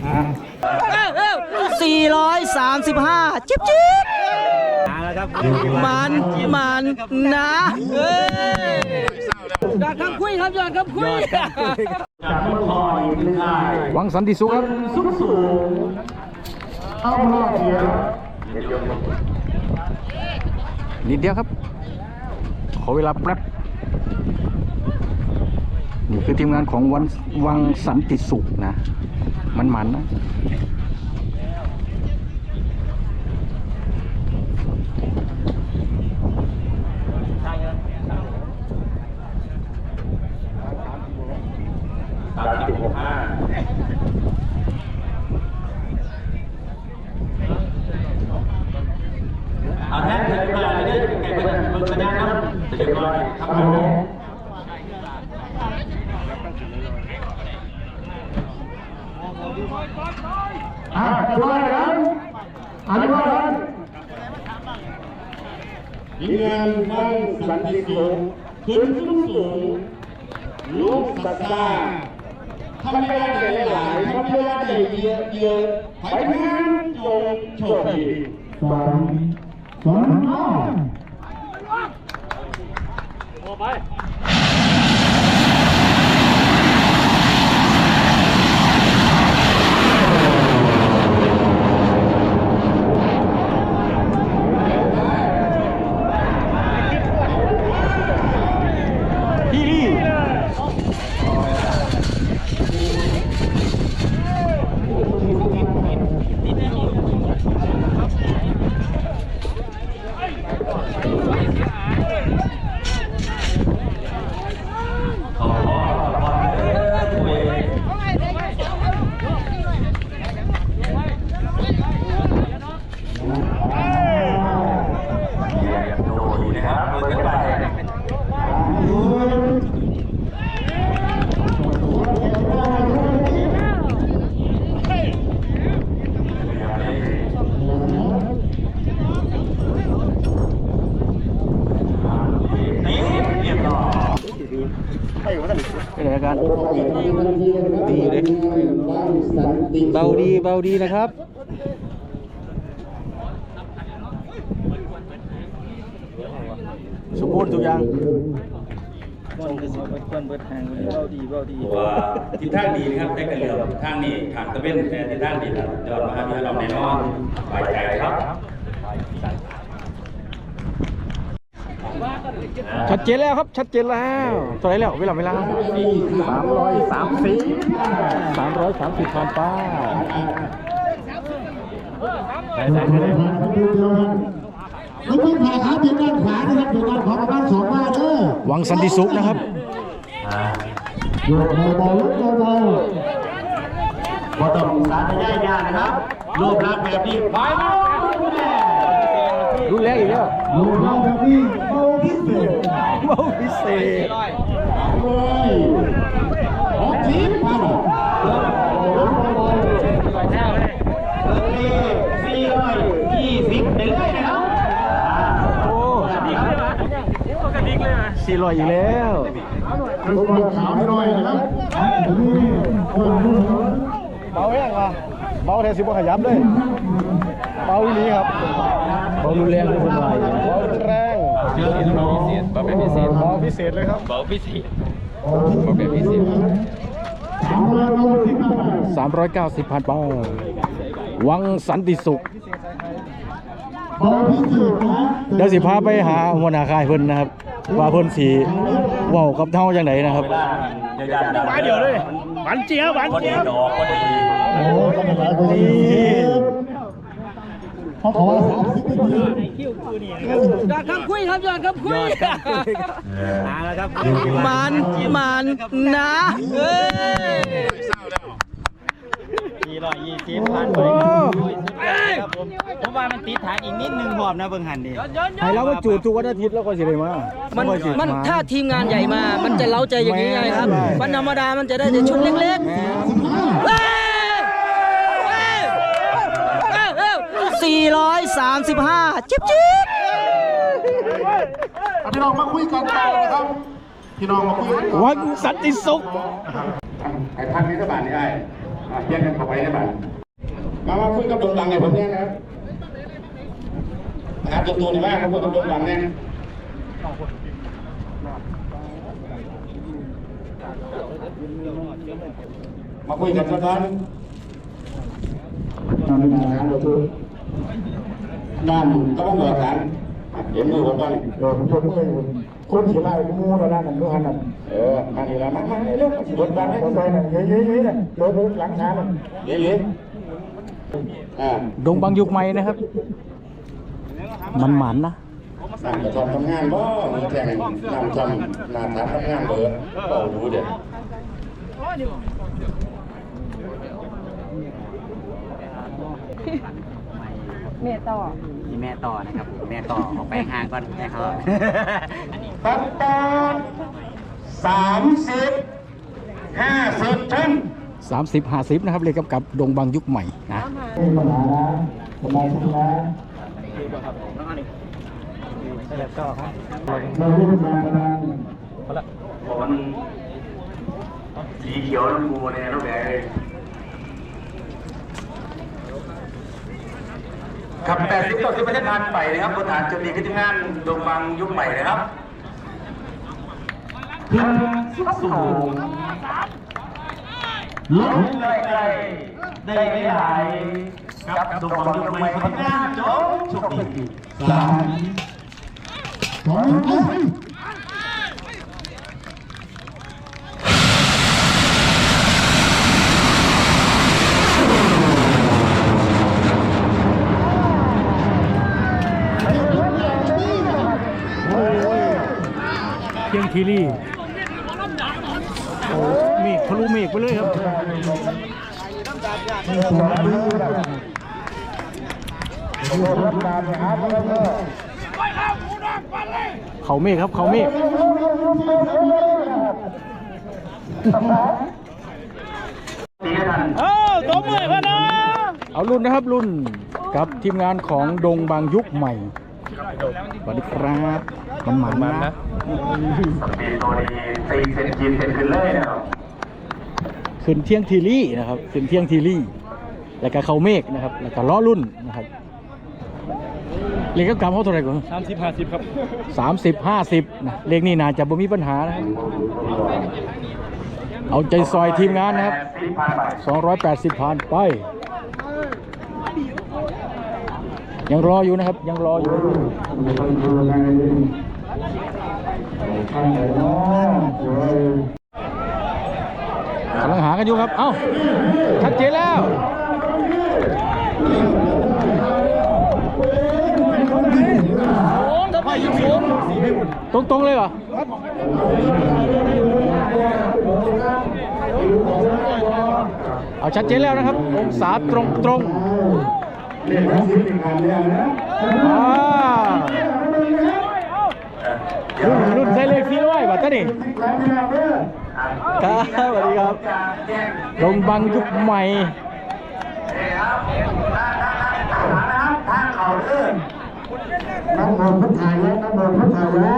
435 จิ๊บจิ๊บมันมันนะเอ้ยยอดคำคุยครับยอดคำคุยวังสันติสุขครับนิดเดียวครับ ขอเวลาแป๊บนี่คือทีมงานของวันวังสันติสุขนะ มันมันๆนะเอาแท้เถิดมาเลยไก่เบิ่งเบิ่งสัญญาณครับเรียบร้อยครับผม อ่าอธิบายครับอธิบายครับทีมงานนั่งสันติสุขขึ้นสูงสูงลูกสัตตาทำเวลาได้หลายทำเวลาได้เยอะเยอะไปทางจงโชคดีสองสองห้า พี่ลี่ ขอขอขอเด้อผู้เอกเหยียบโดดนะครับเบิ่งกันไป นี่เรียบร้อย เป็นไงกัน ดีเลยสันติ เบา ดีเบาดีนะครับ สมบูรณ์ทุกอย่างว่าทิศทางดีนะครับได้กันเรือทางนี้ทางตะเวนแต่ทิศทางดีครับยอดมหาวิทยาลัยแน่นอนสบายใจครับ ชัดเจนแล้วครับ ชัดเจนแล้วเท่าไหรแล้วเวลาเวลาสามร้อยสามสิบสามร้อยสามสิบผ่านป้าไม่ต้องผ่าขาเพียงด้านขวานะครับอยู่ด้านของบ้านสองบ้านเด้อวังสันติสุขนะครับโยกเบาๆยกเบาพอต้องสารยายานะครับรูปลักษณ์แบบนี้ไปมารุนแรงอีกแล้วๆอยู่เราแบบนี้ พิเศษเบาพิเศษเลยหกสิบพันสี่ร้อยยี่สิบไปเลยนะครับโอ้สี่ร้อยอีกแล้วลงมาขาวหน่อยนะครับนี่คนนู้นเบาแห้งว่ะเบาแทนสิบขยับเลยเบาอีหลีครับเบารุนแรงเลยคนไทยเบารุนแรง เจอที่เราพิเศษแบบพิเศษเบาพิเศษเลยครับเบาพิเศษแบบพิเศษสามร้อยเก้าสิบพันเป้าวังสันติสุขเดี๋ยวสิพาไปหาหัวหน้าค่ายเพิ่นนะครับว่าเพิ่นสีว้ากับเท่าจังไดนะครับมาเดี๋ยวเลยหวานเจี๊ยบหวานเจี๊ยบโอ้ก็ เป็นหลายคนดีเขาขอสามสิบปียอดคำคุยครับยอดคำคุยมันมันนะเอ้ยผมว่ามันติดฐานอีกนิดนึงพร้อมนะเบิ่งหันดิให้เรามาจูดทุกวันอาทิตย์แล้วก็สิได้มามันมันถ้าทีมงานใหญ่มา มันจะเล้าใจอย่างนี้ไงครับม่วันธรรมดามันจะได้แต่ชุดเล็กๆเฮ้ยเฮ้ยเฮ้ยเฮ้ย 435 จิ๊บจิ๊บพี่น้องมาคุยกันต่อนะครับ พี่น้องมาคุยกันต่อวังสันติสุขไอ้พันนี้สบายนี่ไอ้อะแยกกันเข้าไปได้บ้างมามาคุยกับตรงหลังไงผมเนี่ยนะครับหาตัวตัวนี่ว่าเขาพูดกับตรงหลังเนี่ยมาคุยกันสักครั้งทำเป็นงา นเราทุกด้านก็ต้องบอกกันเห็นมือผมบ้างเออผมชมเมื่อยคนสิไล่มูแล้วนั่นนั่นด้วยนั่นเอออันนี้ละมันมันเรื่องบทบาทมอไซค์นั่นเย้ยๆๆนั่นรถรถหลังช้านั่นเยอะๆอ่าดงบางยุคใหม่นะครับ มันหมันนะนั่งกระทำทำงานบ่มีแข่งนั่งทำนาถานทำงานเบอร์ก็รู้เด็ด เมต่อนี่แม่ต่อนะครับแม่ต่อออกไปห่างก่อนให้เขาตัดตอนสามสิบห้าสิบท่าน30 50นะครับเลยกับกับดงบางยุคใหม่นะมีปัญหานะสมาชิกนะเราเรื่องการพนันผมสีเขียวน้ำมูเนี่ยน้องแดง ครับแปดสิบต่อสิบประเทศผ่านไปนะครับบนฐานจุดนี้คือทีงานดงบังยุคใหม่นะครับสูงลงไกลได้ไม่หลายกับดงบังยุคใหม่พัฒนาจบโชคดีสามสอง หนึ่งเพียงทีรี่โอ้เมฆทะลุเมฆไปเลยครับเขาเมฆครับเขาเมฆตีให้ทันเอ้าตัวเมื่อยพะนะเอารุ่นนะครับรุ่นกับทีมงานของดงบางยุคใหม่สวัสดีครับ มันหมันนะมีตัวนี้ตีเซนจีนเซนขึ้นเลยนะครับขึ้นเที่ยงทีรี่นะครับขึ้นเที่ยงทีรี่ แล้วก็เขาเมฆนะครับ แล้วก็ล้อรุ่นนะครับเลขกรรมเขาเท่าไหร่ก่อนสามสิบห้าสิบครับสามสิบห้าสิบนะเลขนี้น่าจะบ่มีปัญหานะครับเอาใจซอยทีมงานนะครับสิบพันบาทสองร้อยแปดสิบผ่านไป ยังรออยู่นะครับ ยังรออยู่ กำลังหากันอยู่ครับ เอ้า ชัดเจนแล้วตรงตรงเลยเหรอเอาชัดเจนแล้วนะครับ องศาตรงตรงเรียกว่าสิบเป็นงานแล้วนะๆอ่า รุ่นรุ่นใช้เลขที่ร้อยบาทนี่แล้วพี่น้องเด้อครับสวัสดีครับลงบังยุคใหม่ทางเขาเด้อน้ำมันพุทธายะน้ำมันพุทธายะ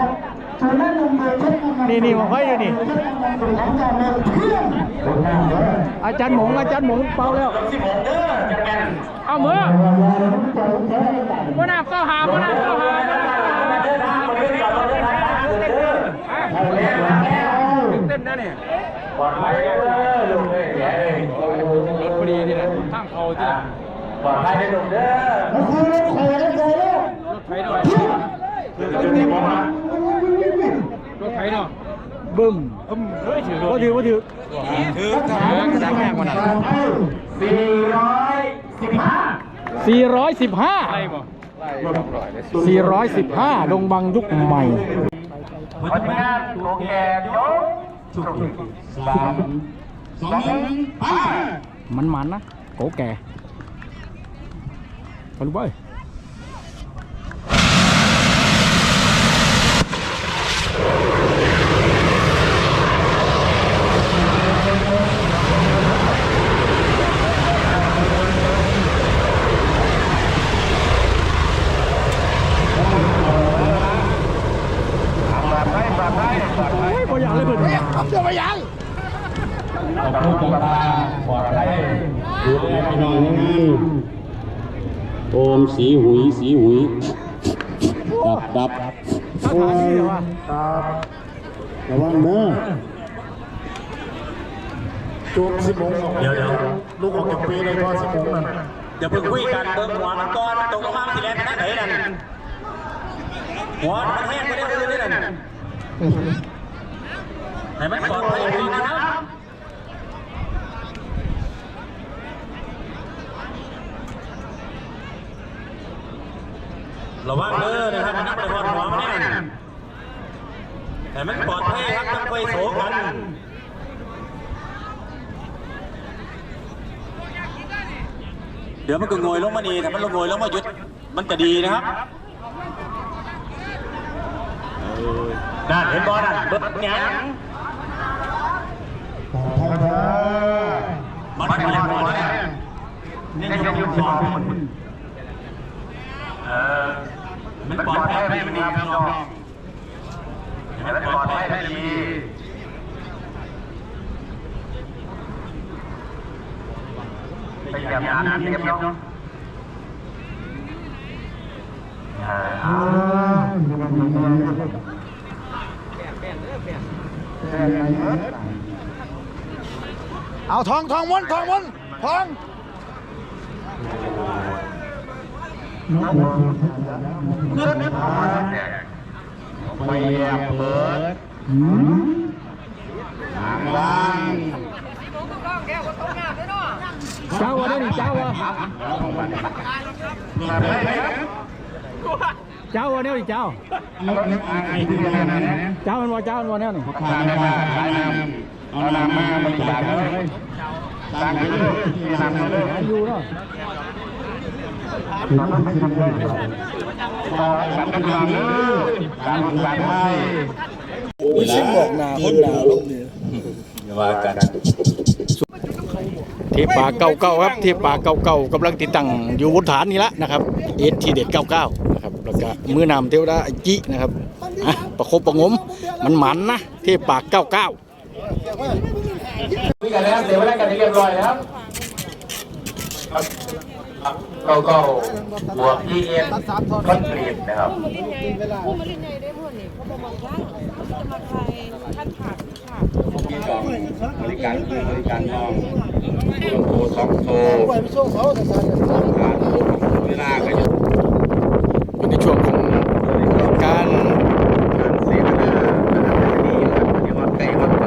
ส่วนนั้นนำเบอร์เช็คนำนี่นี่มาไว้อยู่นี่เช็คนำเป็นของการเมืองเพื่อนคนหน้าเด้ออาจารย์หมงอาจารย์หมงเป่าแล้วสิบหกเด้อจะแก่นเอามืออย่าอย่าใจแท้ได้มนาบเข้าหามานาบเข้าหา เต้นนะเนี่ยปลอดภัยเด้อลุงเอ้เลยรถพอดีนี่นะทางเขาที่ปลอดภัยเด้อลุงเด้อแล้วคือรถไฟรถไฟแล้วรถไฟด้วยคือจุดที่ผมอะรถไฟเนาะบึ้มเฮ้ยถือว่าถือว่าถือถือทางกระดังแห้งมันอะสี่ร้อยสิบห้าสี่ร้อยสิบห้าสี่ร้อยสิบห้าดงบังยุคใหม่ ผลงานโอเคยกจุดสามสองหนึ่งไปมันมันๆนะโกแก่ไปลูกเบ้ยโอ้ยพออย่างเลยเพื่อน ขอบคุณครับปลอดภัย พี่น้อง ในงานโอมสีหุยสีหุยดับดับคาถานี้เหรอวะระวังเด้อจุกสิบโมงเดี๋ยวเดี๋ยวลูกออกจากปีเลยพอสิบโมงนั่นเดี๋ยวเพิ่งคุยกันเบิ่งหัวมันก่อนตรงลงมามันสิแลนไปทางไหนนั่นหัวมันแห้งไปได้เลยนี่นั่นให้มันปลอดภัยดีนะครับ ระวังเด้อนะครับมันนับไปพอดหัวมันแน่นแต่มันปลอดภัยครับต้องไปโสกันเดี๋ยวมันก็โงยลงมานี่ถ้ามันลงโงยลงมาหยุดมันจะดีนะครับนั่นเห็นบอลนั่นเบิดหยังมันเป็นยังบอลเนี่ยนี่ยกยกสองเออมันปลอดภัยไม่ดีพี่น้องเห็นไหมมันปลอดภัยไม่ดีไปเหยียบน้ำเตรียมเนาะ เอาทองทองม้วนทองม้วนทองไปแอบเปิดหางล่างเจ้าวะเนี่ยนี่เจ้าวะเจ้าวะเนี่ยนี่เจ้าไอ้ที่นั่นนะเจ้ามันวะเจ้ามันวะเนี่ยนี่ทางมาขายน้ำ เอาน้ำมามาตากเลยตากเลยน้ำเลยอยู่เนาะสันติภาพเลยการการให้สิงบอกนาคนหนาลบเนี่ยว่ากันเทปปากเก่าๆครับเทปปาเก่าๆกำลังติดตั้งอยู่บนฐานนี่ละนะครับเอทีเด็ด99นะครับแล้วก็มือนำเทวดาไอจินะครับอะประคบประงมมันหมันนะเทปปาก99คุ ยกันแล้วเดี๋ยวได้กันเรียบร้อยแล้วเก้าเก้าบวกที่เอ็นคอนกรีตนะครับผู้มาลินใหญ่ได้พูดนี่เขาบอกว่าจะมาใครท่านขาดขาดที่สองบริการคือบริการน้องโตสองโต ไปไปช่วงเสาร์แต่สาย การเวลาก็อยู่ อยู่ในช่วงของการ การเสียเวลานะครับดีนะครับที่ว่าใกล้วันไป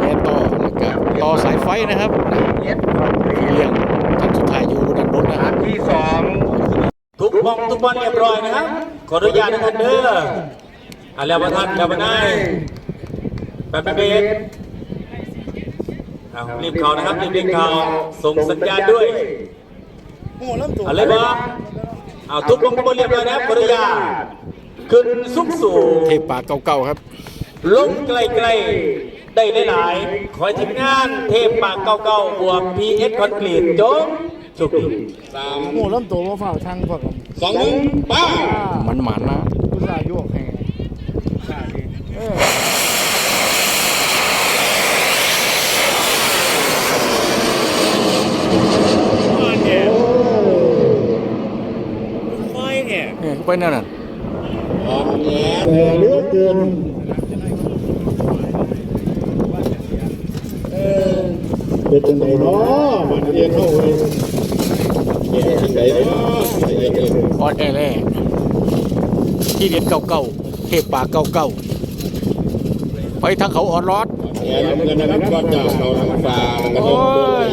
แย่ต่อแล้วก็ต่อสายไฟ นะครับเย็ดคอนกรีเลี้ยตงท่านสุดท้ายอยู่ด้านบนนะคอัรับนที่สองทุกบ้องทุกบอลเรียบร้อยนะครับ ขออนุญาตนะท่านเด้ออะแล้วมาท่านแล้วมาได้แป๊บเบสเอารีบเข้านะครับรีบรีบเข้าส่งสัญญาณด้วยโอ้ลำตัวเอาเลยบอลเอาทุกบ้องทุกบอลเรียบร้อยนะครับขออนุญาตขึ้นสูงสูงเทปปากเก่าๆครับ ลงไกลๆ ได้หลายๆขอให้ทีมงานเทพปากเก่าๆบวก PS คอนกรีตจงสุขดีสามโอ้ลำตัวมาฝากทางฝากสองหนึ่งป้ามันหมันนะกุศลโยกแห่เออเนี่ยไปนั่นน่ะออนแย่แต่เหลือเกิน เป็นจังไดเนาะมันเรียนเข้าไปแย่จังไดเนาะเรียนเองออนแอร์แร่ที่เด็ดเก่าๆเทปปากเก่าๆไปทางเขาออนรอดแย่นำกันนะครับก็จะเขาทางฟ้าแล้วก็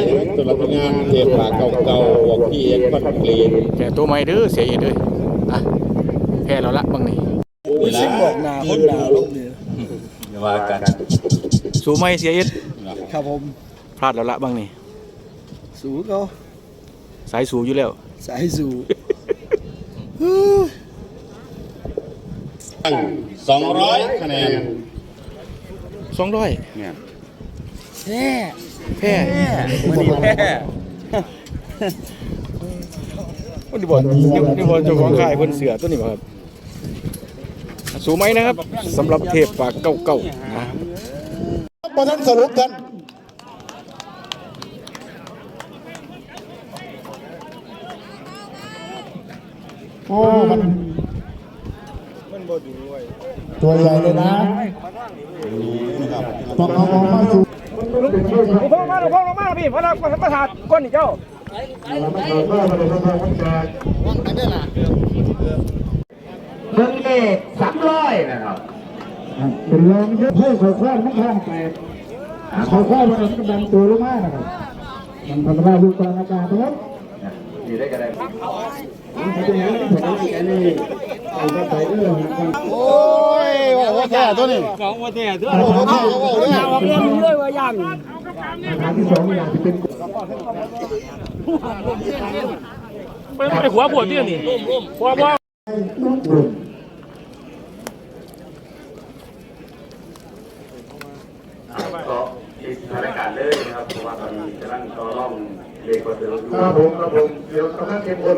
เดินตัวรับงานเทปปากเก่าๆบอกพี่เอ็นคอนกรีตแกตัวใหม่เด้อเสียเอ็ดเลยอะแพ้เราละบางนี่สิงบอกหนาคนหนาลบเนี่ยอย่าว่ากัน สูไม่เสียเอ็ดครับผม พลาดแล้วละบางนี่ สูเขาสายสูอยู่แล้ว สายสูสองร้อยคะแนนสองร้อยเนี่ยแน่แพ้มันนี่แน่วันนี้บอลนี่บอลเจ้าของค่ายเพิ่นเสือตัวนี้บ่ครับสูไหมนะครับสำหรับเทปปากเก่าๆนะพอท่านสรุปกัน โอ้มันตัวใหญ่เลยนะต้องเอาออกมาสู่พ่อมาพ่อมาพี่พ่อเราประสาทก้นนี่เจ้าเงินเลขสามร้อยนะครับเป็นรองเยอะให้ขอข้อมันข้างแตกขอข้อมันมันดันตัวลงมานะครับมันทำลายลูกลางอากาศนะครับอยู่ได้กันได้ผมจะยังไม่ถึงอีกอันนี้เอาไปใส่เรื่องนะครับ โอ้ยว่าแค่ตัวนี้ของว่าแต่ตัวโอ้โหโอ้โหเลยเอาเรื่องเรื่อยว่ายังอาหารที่สองอย่างที่เป็นไอหัวปวดที่นี่หัวว่ากบุญก็มีสถานการณ์เลยนะครับเพราะว่าตอนนี้กำลังต่อร่องเลขกว่าเดิมอยู่ครับผมครับผมเดี๋ยวกำลังเข้มข้น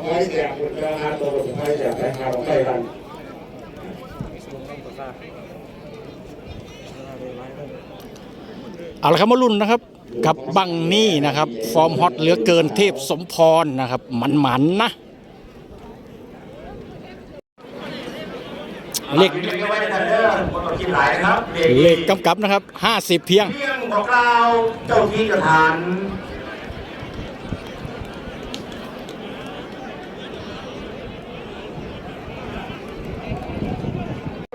เอาไว้แจกคนกลาหาตัวคนไทยแจกใครหาของใครกัน เอาละครับมารุ่นนะครับกับบังนี่นะครับ ฟอร์มฮอตเหลือเกินเทพสมพรนะครับมันมันนะเลขเรียกเหลขกำกับนะครับ 50 เพียงเพียงบอกกล่าวเจ้าที่กระฐาน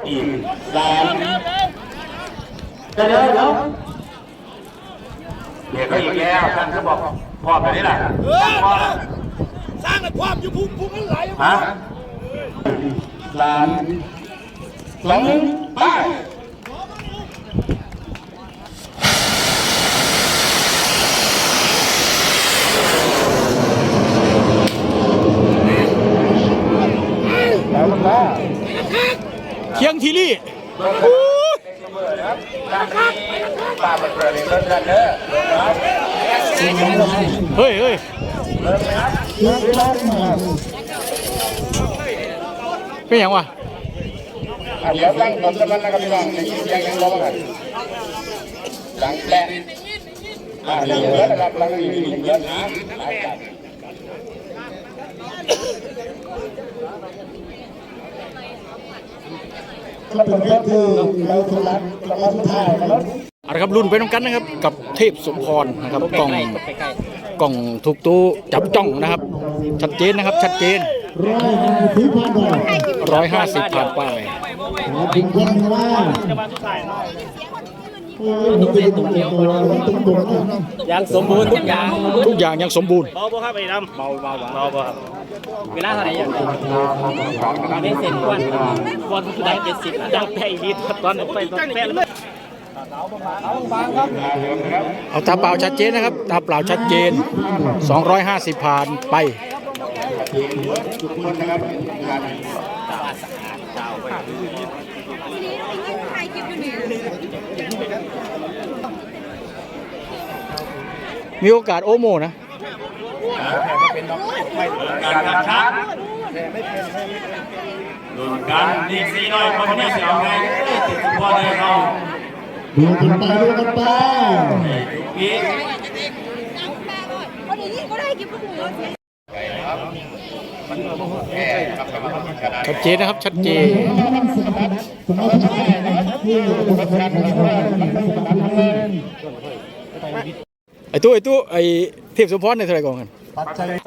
อีกสามเดี๋ยวเดี๋ยวเดี๋ยวเดี๋ยวก็อีกแล้วท่านก็บอกพ่อแบบนี้แหละพ่อสร้างแต่ความอยู่พุ่งพุ่งอะไรฮะสามสองไป เคียงทีรี่ป้าเปิดเผยเลยเลิศเด้อเฮ้ยเฮ้ยเป็นอย่างวะเดี๋ยวตั้งผมจะมันนะครับพี่น้องยังยังยังร้องกันหลังแปะอ่าเดี๋ยวเยอะนะครับหลังนี้เยอะนะหลาย กันก็เป็นเรื่องที่เราทุลักเราทุท่ายนะครับเอาละครับรุ่นไปน้องกันนะครับ กับเทพสมพรนะครับกล่องกล่องถูกตู้จับจ้องนะครับ ชัดเจนนะครับชัดเจนร้อยห้าสิบพันบาท150ผ่านไปหาถึงคนว่าโอ้ยมันเป็นตัว ตัวมันเป็นตัวนะยังสมบูรณ์ทุกอย่างทุกอย่างยังสมบูรณ์เบาบ่ครับไอ้ดำเบาเบาเบาเบาครับเวลาเท่าไหร่ยังตอนนี้เสร็จกวนกวนได้เจ็ดสิบดังแพ้อีกทีตอนไปตอนแพ้เลยเอาตาเปล่าชัดเจนนะครับตาเปล่าชัดเจน 250ผ่านไป มีโอกาสโอโมนะการกระชับดุนกันดีซีน้อยคนนี้เสียวไงติดพ่อได้เราดูกันไปดูกันไปปีคนนี้ก็ได้กินพวกหมูชัดเจนนะครับชัดเจน องเราไอ้ตู้ไอ้ตู้ไอ้เทพสมพรในเท่าไหร่ก่อนกัน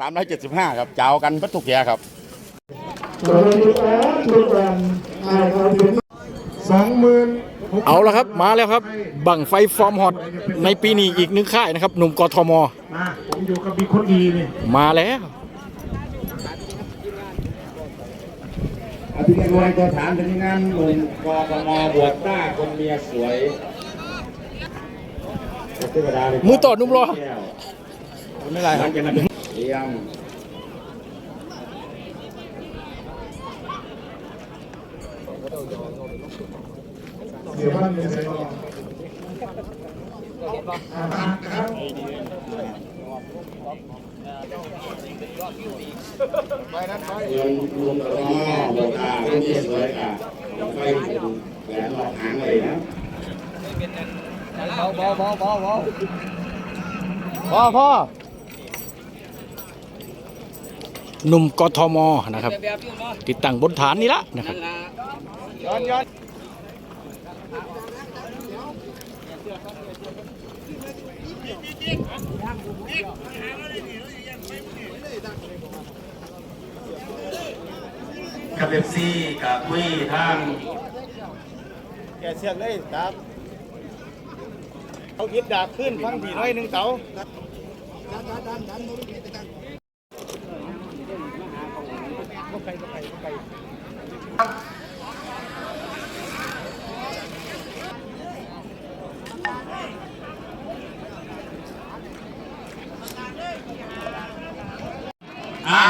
สามร้อยเจ็ดสิบห้าครับเจ้ากันพัทุกแย่ครับสองหมื่นเอาละครับมาแล้วครับ บังไฟฟอร์มฮอตในปีนี้อีกหนึ่งค่ายนะครับ หนุ่มกทมมาผมอยู่กับมีคนดีนี่มาแล้วอภิการวยตัวฐานเป็นงานหนุ่มกกมบวชต้าคนเมียสวยเทวดาเลย มือต่อนุ่มรอแก้วไม่ไรครับเตรียมเดี๋ยวบ้านจะใส่รอเงินรวมตัวโบราณที่สวยค่ะไฟแหวนหลอกหางเลยนะ พ่อพ่อหนุ่มกทมนะครับ ติดตั้งบนฐานนี้ละนะครับกับเอฟซีกับคุยทางแกเชือกเลยครับ เขายิบดาบขึ้นฟังผีน้อยหนึ่งเต๋าอ่า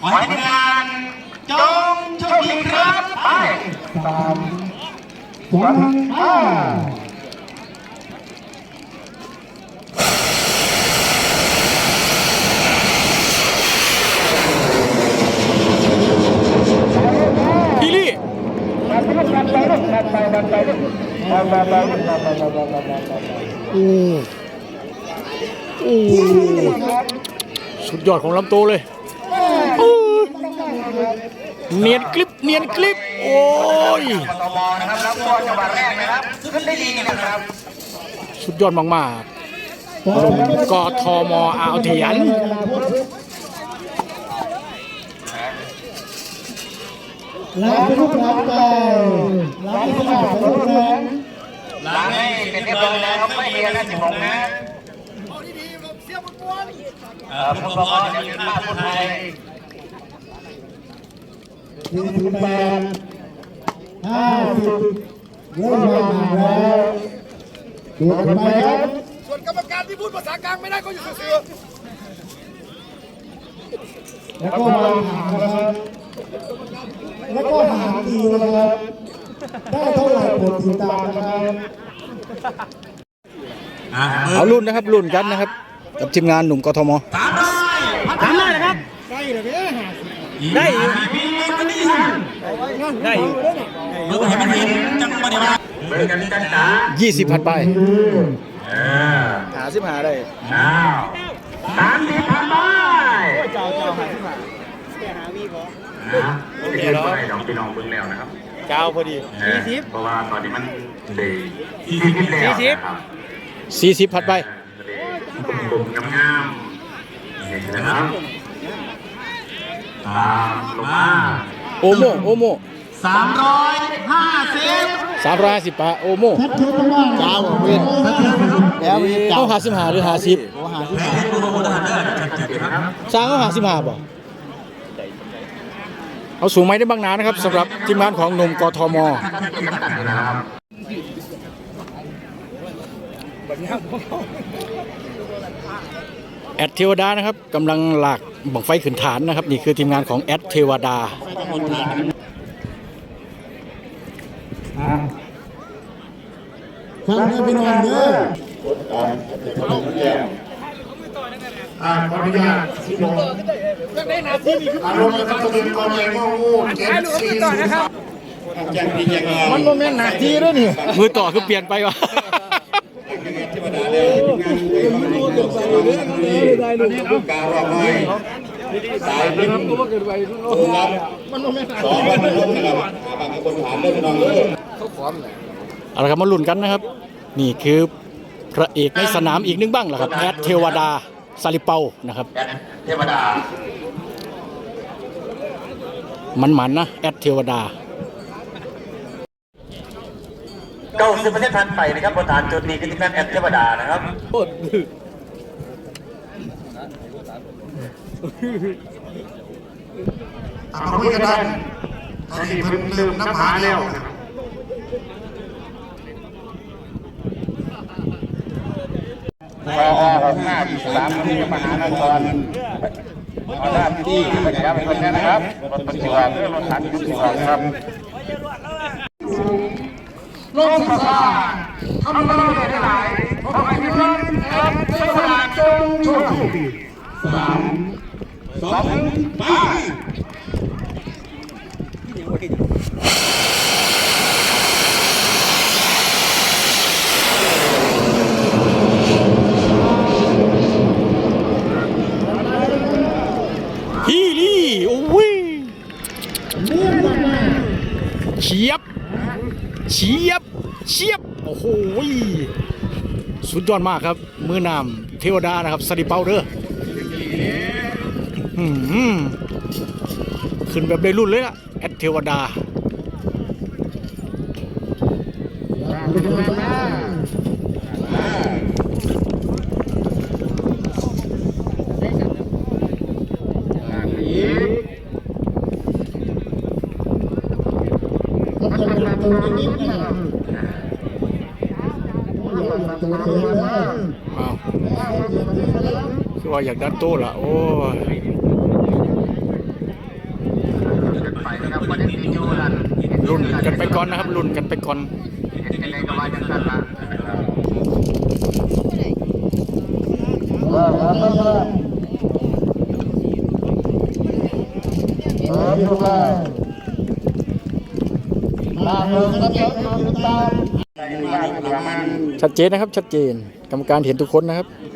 ขอให้ทีมงานจงโชคดีครับไป สามสองห้า อีลี่ โอ้ โอ้สุดยอดของลำโตวเลยโอ้ยเนียนกลิปเนียนกลิป โอ้ยกทมนะครับแล้วก็จังหวัดแรกนะครับขึ้นได้ดีนะครับ สุดยอดมากๆหนุ่มกทมอ่าวเถียนล้างทุกล้างใจล้างทุกล้างทุกล้างหลังให้เป็นเรียบร้อยแล้วไม่มีอะไรสิบหกนะ เอ่อผู้ปกรองจะยืนมาพูดไทยสี่สิบแปดห้าสิบเริ่มมาแล้วตรวจไปครับส่วนกรรมการที่พูดภาษากลางไม่ได้ก็อยู่ซื่อแล้วก็มาหางนะครับ แล้วก็หางอีนะครับ ได้เท่าไหร่กดติดตามนะครับ เอารุ่นนะครับรุ่นกันนะครับ กับทีมงานหนุ่มกทมสามร้อยๆทำได้นะครับ ได้อยู่มีคนนี้ฮะได้อยู่เมื่อเห็นมันเห็นจังหวะเดียวกันเบิกกันกันจ๋า20พันไปเออหาสิบหาได้อ้าวสามสิบพันใบเจ้าเจ้าหาที่มานะไม่ได้ขึ้นไปน้องพี่น้องเบิ่งแล้วนะครับเก้าพอดีสี่สิบเพราะว่าตอนนี้มันเลยสี่สิบแล้วนะครับ40พันไป กลุ่มๆงามๆเห็นนะครับตามลงมาโอโมโอโมสามร้อยห้าสิบสามร้อยห้าสิบปะโอโมชัดเจนมากเจ้าเวนแล้วเขาหาสิบหาหรือหาสิบแพ้ให้ผู้บริหารเด้อชัดเจนนะครับสร้างเขาหาสิบหาบ่เอาสูงไหมได้บางนานะครับสำหรับทีมงานของหนุ่มกทมนะครับ แอดเทวดานะครับกำลังหลากบังไฟขึ้นฐานนะครับ นี่คือทีมงานของแอดเทวดาฟังนะพี่น้องเด้ออ่าขออนุญาตที่ผมอารมณ์นะครับตัวเป็นกองใหญ่ก็งูเจ็ดสี่สิบแจ้งดีแจ้งงานมันโมเมนต์หนักทีด้วยนี่มือต่อคือเปลี่ยนไปวะ กาวร้อยสายพิมพ์ตัวรับสองวันลุ้นะครับบางคนถามเรื่องพี่น้องเด้อเอาละครับมาลุ้นกันนะครับ นี่คือพระเอกในสนามอีกนึงบ้างแหละครับแอดเทวดาซาลิเปานะครับแอดเทวดา มันหมันนะแอดเทวดาเก้าสิบเปอร์เซ็นต์ทันไปนะครับบนฐานจุดนี้คือที่นั่นแอดเทวดานะครับ อ่ามาคุยกันได้ตอนนี้เพิ่นเริ่มน้ำหาแล้วพอหกห้าสามที่มหานครเอาด้าที่ขยับไปคนนี้นะครับรถปฏิวัติรถถังปฏิวัติครับโลกภาษาทำเราได้หลายขอให้พี่น้องแอบเจ้าหน้าจงโชคดีสาม สองไปฮีลี่โอ้ยเฉียบเฉียบเฉียบโอ้โหสุดยอดมากครับ มือนำเทวดานะครับสติเปาเด้อ ขึ้นแบบได้รุ่นเลยล่ะ แอดเทวดา อ้าวคื อว่าอยากดันโต้ละโอ้ยรุ่นกันไปก่อนนะครับรุ่นกันไปก่อนชัดเจนนะครับ ชัดเจน กรรมการเห็นทุกคนนะครับ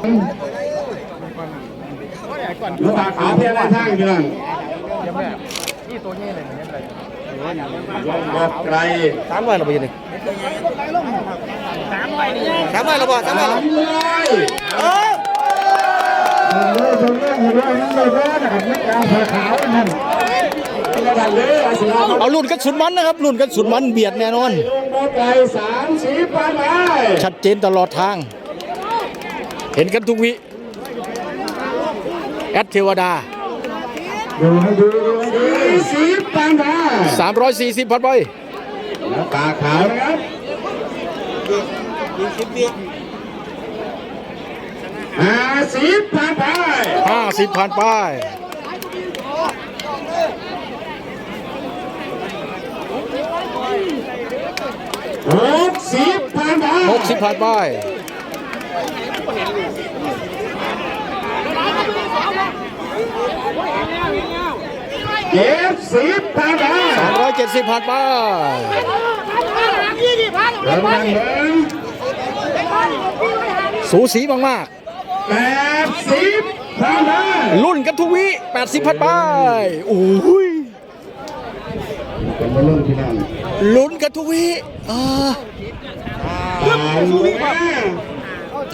กตาขาวเพียงไรทางพี่น้องยกไกลสามร้อยเราไปยังไงสามร้อยสามร้อยเราบอกสามร้อยสามร้อยเออเรื่องเรื่องเรื่องนั้นเลยว่านะครับนักการผ้าขาวนั่นกระดานเลยอาศิลาเอารุ่นกันสุดมันนะครับรุ่นกันสุดมันเบียดแน่นอนลงโบไกลสามสีปานไม้ชัดเจนตลอดทาง เห็นกันทุกวิ แอดเทวดาดูให้ดูดูให้ดูสีปานไม้340พันใบแล้วตาขาวนะครับห้าสิบปานไม้50พันป้ายหกสิบปานไม้60พันป้าย เจ็ดสิบปานไม้370พันป้ายเริ่มนั่งเบิ้งสูสีมากแปดสิบปานไม้ๆรุ่นกันทุกวิ80พันป้ายโอ้ยเป็นบอลลูนพี่น้องลุ้นกันทุกวิอ่า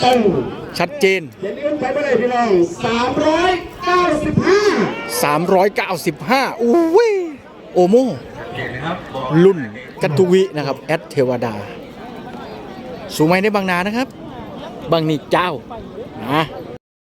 ตามมาต้องชัดเจนอย่าลืมไปไม่ได้พี่น้องสามร้อยเก้าสิบห้า395อุ้ยโอโมรุ่นกันทุกวินะครับแอดเทวดา สูงไหมในบางนานะครับ บางนี่เจ้านะ